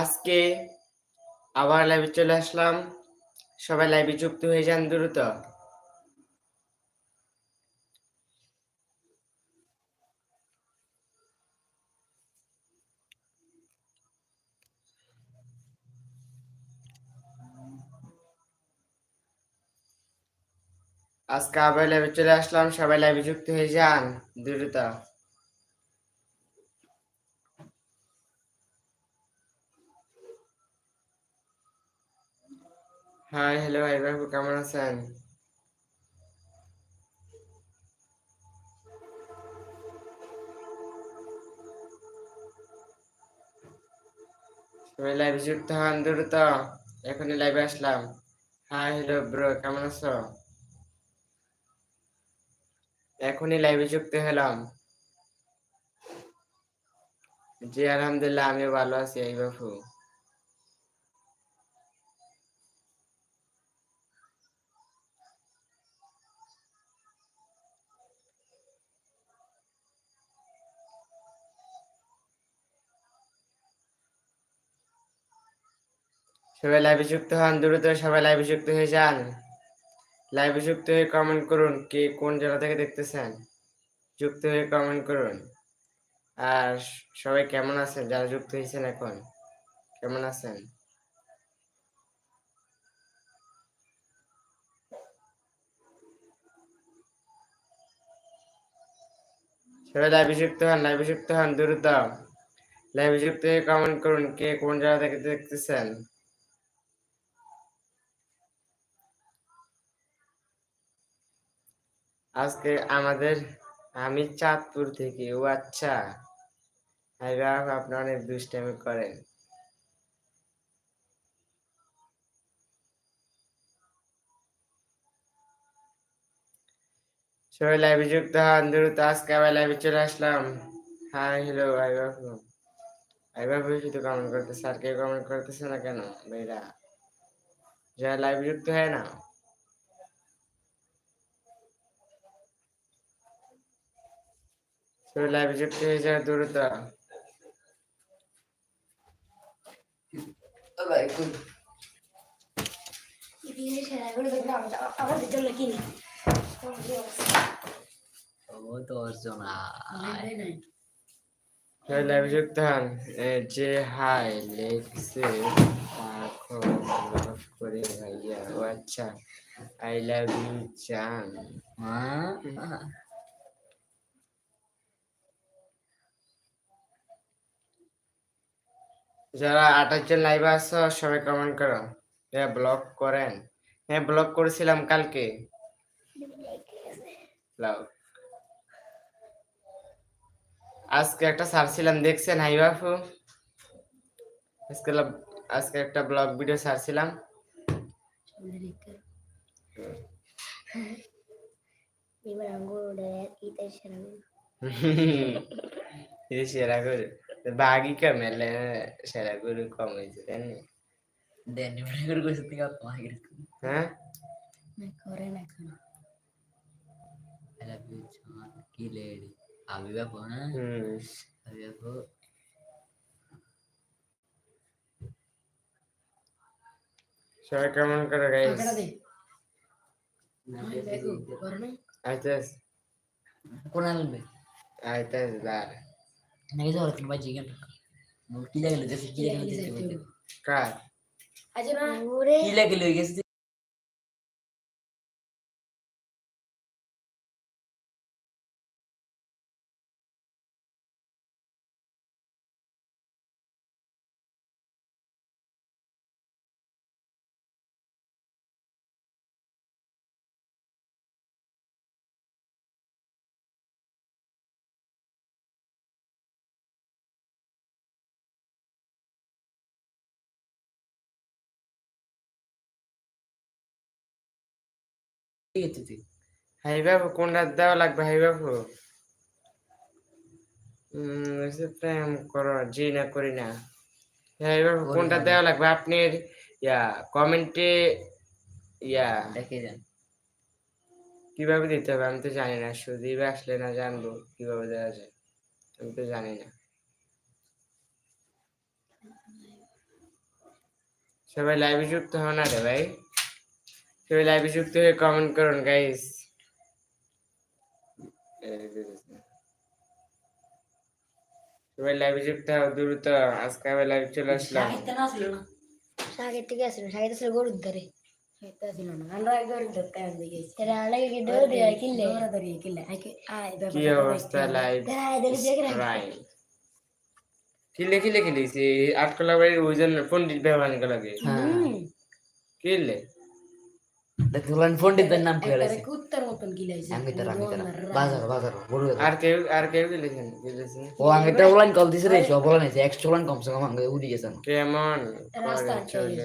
আজকে আবার লাইভে চলে আসলাম। সবাই লাইভে যুক্ত হয়ে যান দ্রুত। আজকে আবার লাইভে চলে আসলাম। সবাই লাইভে যুক্ত হয়ে যান দ্রুত। হাই হ্যালো ভাই বাবু কেমন আছেন? সবাই লাইভে যুক্ত হন, দ্রুত। এখনই লাইভে আসলাম। হাই হ্যালো ব্রো কেমন আছো? এখনই লাইভে যুক্ত হলাম। জি, আলহামদুলিল্লাহ আমি ভালো আছি, এই বাবু সবাই লাইভে যুক্ত হন, দ্রুত সবাই লাইভে যুক্ত হয়ে যান। লাইভে যুক্ত হয়ে কমেন্ট করুন কে কোন জায়গা থেকে দেখতেছেন। যুক্ত হয়ে কমেন্ট করুন। আর সবাই কেমন আছেন? যারা যুক্ত হয়েছেন এখন, কেমন আছেন? সবাই লাইভে যুক্ত হন লাইভে যুক্ত হন, দ্রুত। লাইভে যুক্ত হয়ে কমেন্ট করুন কে কোন জায়গা থেকে দেখতেছেন। আজকে আমাদের, আমি চাঁদপুর থেকে, ও আচ্ছা। আপনি অনেক দুষ্টামি করেন। সবাই লাইভে যুক্ত হন, দ্রুত আজকে আবার লাইভে চলে আসলাম। হাই হ্যালো ভাই বাবু ভাই বাবু শুধু কমেন্ট করতেছে, আর কেউ কমেন্ট করতেছে না কেন, ভাইরা? যারা লাইভে যুক্ত হয় না সবাই লাইভে যুক্ত হয়ে যাও দ্রুত লাইভে যুক্ত হন যে হাই করে ভাইয়া ও আচ্ছা আই লাভ ইউ জান। যারা আঠাশ জন লাইভে আস সবাই কমেন্ট করো। হ্যাঁ ব্লগ করেন। হ্যাঁ ব্লগ করেছিলাম কালকে। আজকে একটা ছাড়ছিলাম দেখছেন হাই বাফু আজকে আজকে একটা ব্লগ ভিডিও ছাড়ছিলাম। এবার আঙ্গুর সেরা করে। কইছে থেকে তোমাকে হ্যাঁ না করে না এখন I love you, John. কি লেডি আবি বাবু হ্যাঁ হুম আবি বাবু সবাই কেমন করে গাইস টাকাটা দে দেখো করে না আইতাস কোন আনবে আইতাস দার নাকি যাও তুমি বাজি কেন কি লাগে গেছে কি লাগে গেছে কার আজ না ওরে কি লাগে গেছে গেছে তুই হাই বাবু কোনটা দেওয়া লাগবে হাই বাবু উম এসে প্রেম করো জি না করি না। হাই কোনটা দেওয়া লাগবে? আপনি ইয়া কমেন্টে ইয়া। দেখে যান। কীভাবে দিতে হবে? আমি তো জানি না সুদীপ আসলে না জানব কীভাবে দেওয়া যায়। আমি তো জানি না। সবাই লাইভে যুক্ত হও না রে ভাই। সবাই লাইভে যুক্ত হয়ে কমেন্ট করুন গাইস সবাই লাইভে যুক্ত হও দ্রুত আজকে আমি লাইভ চলে আসলাম সাগের থেকে আসলো সাগের আসলে গরুর ধরে কিলে কিলে কিলেছি আটকলা বাড়ির ওজন পন্ডিত ব্যবহার লাগে কিনলে দেখলেন পণ্ডিতের নাম কি হয়েছে কুত্তার মতন গিলাইছে আমি তো আমি তো বাজার বাজার বড় আর কেউ আর কেউ কিলেছেন কিলেছেন ও আমি তো ওলান কল দিছে রে সব ওলান আছে এক্সট্রা ওলান কমসে কম আগে উড়ি গেছে কেমন রাস্তা চলে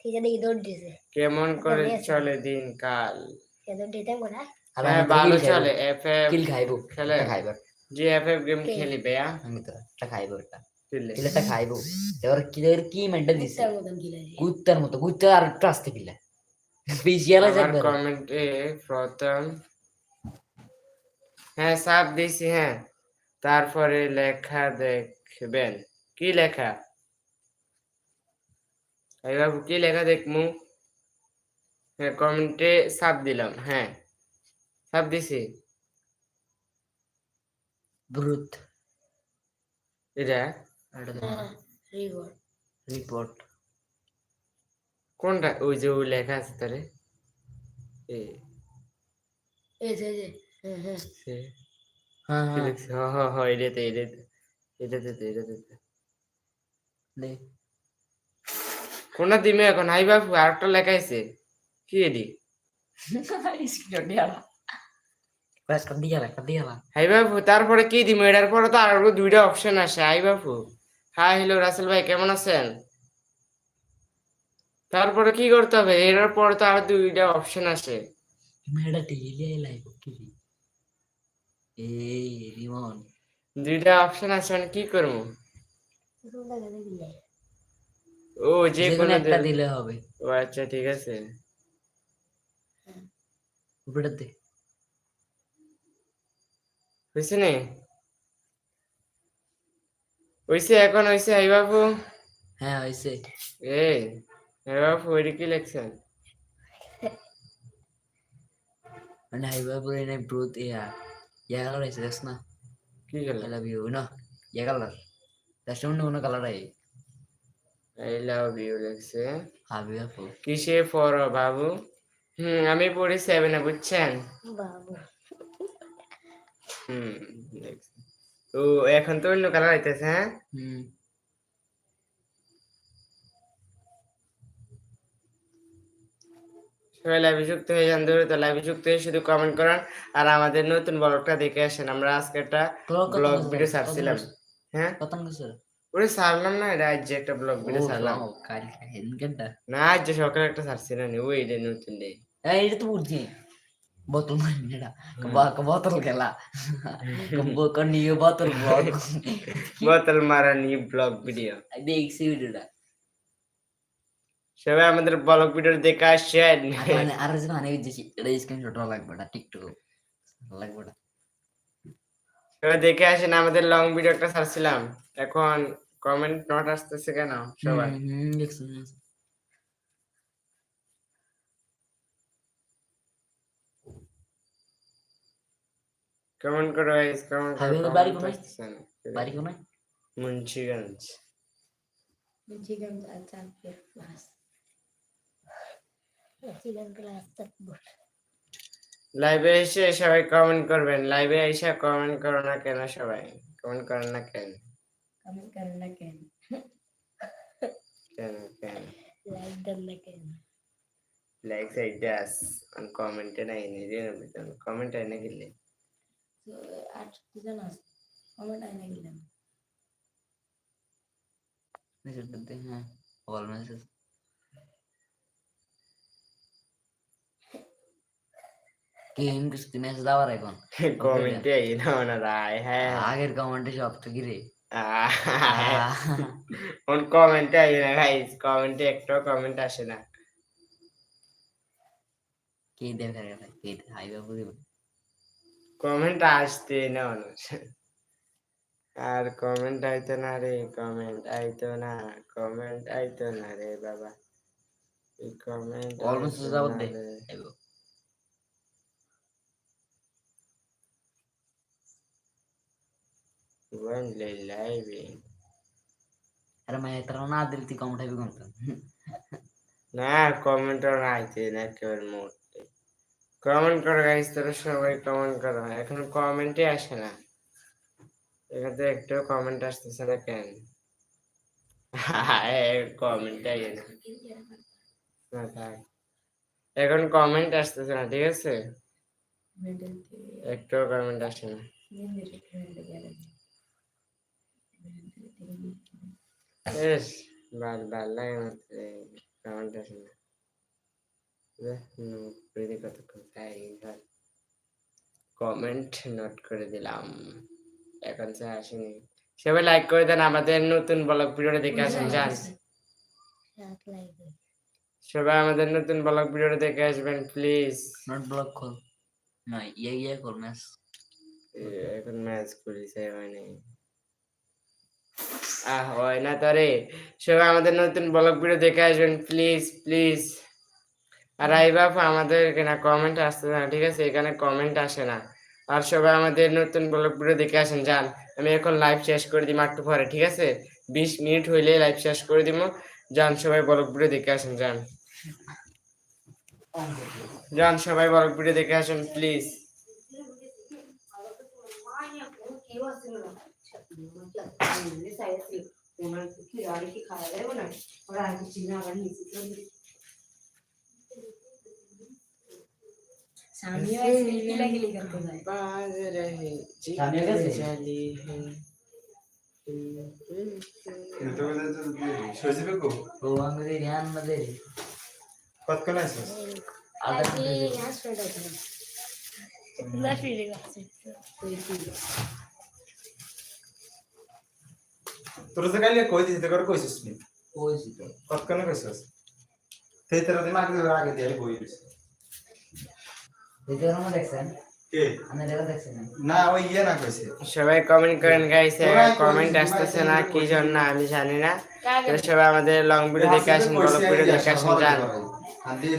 ঠিক আছে দেখি দৌড় দিয়েছে কেমন করে চলে দিন কাল সে দৌড় দিতাম আর আমি তো ভালো খাইবো। চলে এফএফ কিল খাইবো খেলে? খাইবো জি এফএফ গেম খেলি বেয়া আমি তো একটা খাইবো খাইবো এবার কি মেন্টাল দিছে কুত্তার কুত্তার মতো কুত্তা আর একটু আসতে কিলা স্পেশাল আছে আমার কমেন্টে প্রথম হ্যাঁ সাপ দিছি হ্যাঁ তারপরে লেখা দেখবেন কি লেখা এই বাবু কি লেখা দেখমু হ্যাঁ কমেন্টে সাপ দিলাম হ্যাঁ সাপ দিছি ব্রুত এটা রিগর রিপোর্ট কোনটা? ওই যে ওই লেখা আছে তারে। এটাতে এটাতে এটাতে এটাতে। কোনটা দিমে এখন? হাই বাবু আরেকটা লেখা আছে কি এডি? হাই বাবু তারপরে কি দিমু? এটার পরে তো আরও দুইটা অপশন আসে হাই বাবু। হাই হ্যালো রাসেল ভাই কেমন আছেন? তারপরে কি করতে হবে? এটার পর তো আর দুইটা অপশন আসে মেডা টিলি লাইভ কি? এই রিমন। দুইটা অপশন আছে মানে কি করব? ও যে কোনো একটা দিলে হবে। ও আচ্ছা ঠিক আছে। উপরে দে। হয়েছে নে? হয়েছে এখন হয়েছে হাই বাবু? হ্যাঁ হইছে। এই। হাই বাবু ওইটা কি লেখছেন মানে পরে নাই ব্রুত ইয়া ইয়া কালার হইছে দেখ না কি আই লাভ ইউ না ইয়া কালার দেখ অন্য কোনো colour I I love you লেখছে হাবি আপু কিসে ফর বাবু হুম আমি পড়ি সেভেনে বুঝছেন বাবু হুম। ও এখন তো অন্য কালার আইতেছে হ্যাঁ হুম সবাই লাইভে যুক্ত হয়ে যান দ্রুত লাইভে যুক্ত হয়ে শুধু কমেন্ট করেন। আর আমাদের নতুন ব্লগটা দেখে আসেন আমরা আজকে একটা ব্লগ ভিডিও ছাড়ছিলাম। হ্যাঁ? ওরে ছাড়লাম না এটা আজ একটা ব্লগ ভিডিও ছাড়লাম। না আজ সকালে একটা ছাড়ছি না ওই এটা নতুন ডে এটা তো বুঝছি বোতল মারিনেটা বোতল খেলা। কন নিয়ে বোতল ব্লগ বোতল মারা নিয়ে ব্লগ ভিডিও দেখছি ভিডিওটা সবাই আমাদের ব্লগ ভিডিও দেখে আসছেন মানে আর যে মানে দিছি এটা স্ক্রিনশট লাগবে না টিকটক লাগবে না। সবাই দেখে আসেন আমাদের লং ভিডিও একটা ছাড়ছিলাম। এখন কমেন্ট নট আসতেছে কেন সবাই। কমেন্ট করো গাইস কমেন্ট করো বাড়ি না। বাড়ি কোনায় মুন্সিগঞ্জ। চিকেন চার লাইভে এসে সবাই কমেন্ট করবেন। লাইভে এসে কমেন্ট করো না কেন সবাই? কমেন্ট করেন না কেন? কমেন্ট করেন না কেন? কেন কেন? লাইক দেন না কেন? লাইক সাইড দাস অন কমেন্টে নি রে কমেন্ট আই না গিলে। আটষট্টি জন আছে কমেন্ট আয় না গেলাম মেসেজ করতে হ্যাঁ। অল মেসেজ কি হিম কিছু মেসেজ এখন কমেন্টে আই না না রাই হ্যাঁ আগের কমেন্টে সব তো কি রে অন কমেন্টে আই না গাইস কমেন্টে একটা কমেন্ট আসে না কে দেখা গেল কে হাই বাবু দিব কমেন্ট আসতে না মানুষ আর কমেন্ট আইতো না রে কমেন্ট আইতো না কমেন্ট আইতো না রে বাবা এই কমেন্ট Almost যাবত দে তারা না দিলে তুই কমেন্ট হবে কোনটা না কমেন্ট আর আইতে না একেবারে মুহূর্তে কমেন্ট করো গাইস তোরা সবাই কমেন্ট করো এখন কমেন্টই আসে না এখান থেকে একটু কমেন্ট আসতেছে না কেন কমেন্ট আইয়ে না না থাক এখন কমেন্ট আসতেছে না ঠিক আছে একটু কমেন্ট আসে না এস ভালো ভালো লাগে না কমেন্ট আসে না কতক্ষণ তাই ধর কমেন্ট নোট করে দিলাম। এখন সে আসেনি সবাই লাইক করে দেন আমাদের নতুন ব্লগ ভিডিওটা দেখে আসেন যান সাত সবাই আমাদের নতুন ব্লগ ভিডিওটা দেখে আসবেন প্লিজ নট ব্লক খোল না ইয়ে ইয়ে কর ম্যাচ এখন ম্যাচ করেছে মানে আহ হয় না তারে সবাই আমাদের নতুন ব্লগ ভিডিও দেখে আসবেন প্লিজ প্লিজ আর আইবাপ আমাদের এখানে কমেন্ট আসছে না ঠিক আছে? এখানে কমেন্ট আসে না। আর সবাই আমাদের নতুন ব্লগ ভিডিও দেখে আসেন যান। আমি এখন লাইভ শেষ করে দিই একটু পরে ঠিক আছে? বিশ মিনিট হইলে লাইভ শেষ করে দিব। যান সবাই ব্লগ ভিডিও দেখে আসেন যান। যান সবাই ব্লগ ভিডিও দেখে আসেন প্লিজ ఆనందంగా సైజు మనకి రాడికి కాలే ఉన్నాయి రాడికి చిన్న అవన్నీ ఇస్తుంది सामने তোর তো কালি কই দিতে করে কইছিস নি? কইছি তো। কতক্ষণ কইছিস? সেই তেরা দিন আগে আগে দিয়ে বই দিছিস দেখতে পারো দেখছেন? না। ওই ইয়ে না কইছে। সবাই কমেন্ট করেন গাইস কমেন্ট আসতেছে না কি জন্য আমি জানি না। তো সবাই আমাদের লং ভিডিও দেখে আসেন ব্লগ ভিডিও দেখে আসেন যান।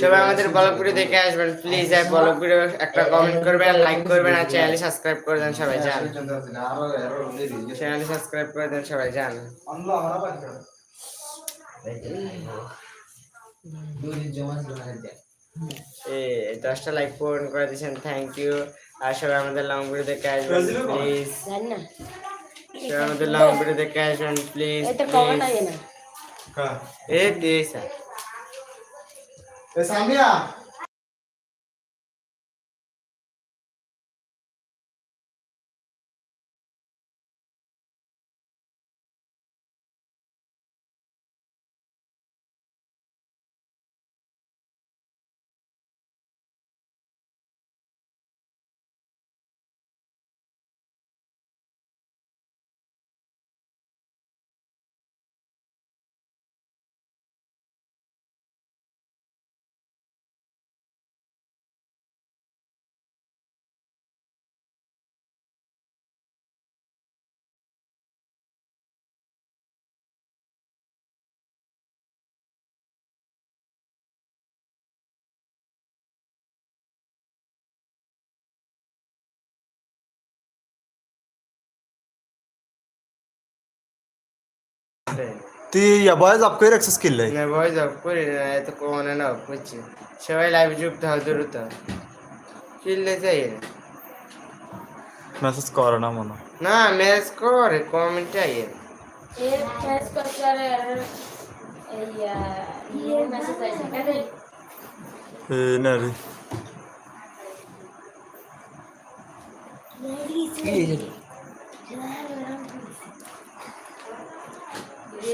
সবাই আমাদের ব্লগ ভিডিও দেখে আসবেন। প্লিজ আর ব্লগ ভিডিও একটা কমেন্ট করবেন লাইক করবেন আর চ্যানেল সাবস্ক্রাইব করে দেন সবাই দিই চ্যানেল সাবস্ক্রাইব করে দেন সবাই এই দশটা লাইক পূরণ করে দিয়েছেন থ্যাংক ইউ আর সবাই আমাদের লং ভিডিও দেখে আসবেন প্লিজ সবাই আমাদের লং ভিডিও দেখে আসবেন প্লিজ এটা কমেন্ট আগে না এ দিয়েছে এ তুই ভয়েস আপ করে রাখছিস কিনলে না ভয়েস আপ করে এত কমানো না হচ্ছে সবাই লাইভ যুক্ত হয় দ্রুত কিনলে যাই মেসেজ করে না মনে না মেসেজ করে কমেন্ট আই না রে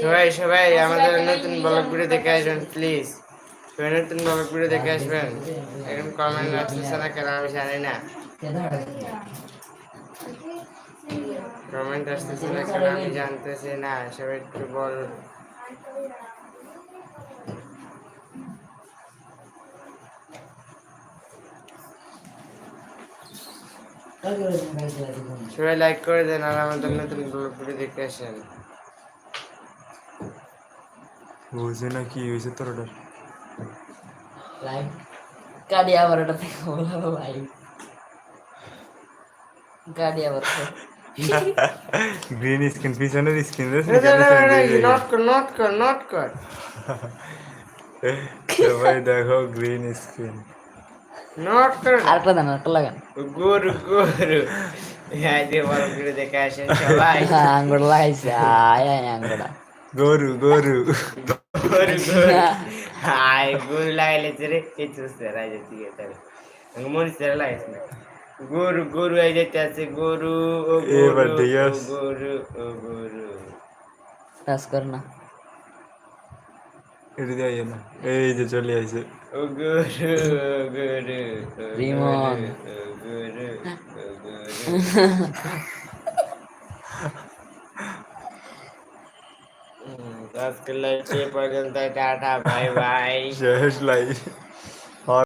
সবাই সবাই আমাদের নতুন ব্লগ ভিডিও দেখে আসবেন প্লিজ সবাই নতুন ব্লগ ভিডিও দেখে আসবেন। এখন কমেন্ট আসতেছে না কেন আমি জানি না। কমেন্ট আসতেছে না কেন আমি জানতেছি না সবাই একটু বল। সবাই লাইক করে দেন আর আমাদের নতুন ব্লগ ভিডিও দেখে আসেন। বুঝে না কি হয়েছে তোর ওটার লাইভ গাড়ি আবার এটা থেকে বলো লাইভ গাড়ি আবার গ্রিন স্ক্রিন পিছনের স্ক্রিন নট কর নট কর নট কর সবাই দেখো। গ্রিন স্ক্রিন নট কর আরেকটা দেন আরেকটা লাগান। গরু গরু। হ্যাঁ যে ব্লগ ভিডিও দেখে আসেন সবাই। আঙ্গুর লাগাইছে। আয় আয় আঙ্গুরা। গরু গরু গরু গরু হাই গরু লাগাইলে রে কিছু সেরাই যেতে আমি মনে সেরা লাগাইছ না গরু গরু এই যেতে আছে গরু ও গরু। গরু ও গরু কাজ কর না এটা দিয়ে না এই যে চলে আসে ও গরু গরু রিমন। গরু, গরু ও গরু হুম, আজকের লাইভ পর্যন্ত টাটা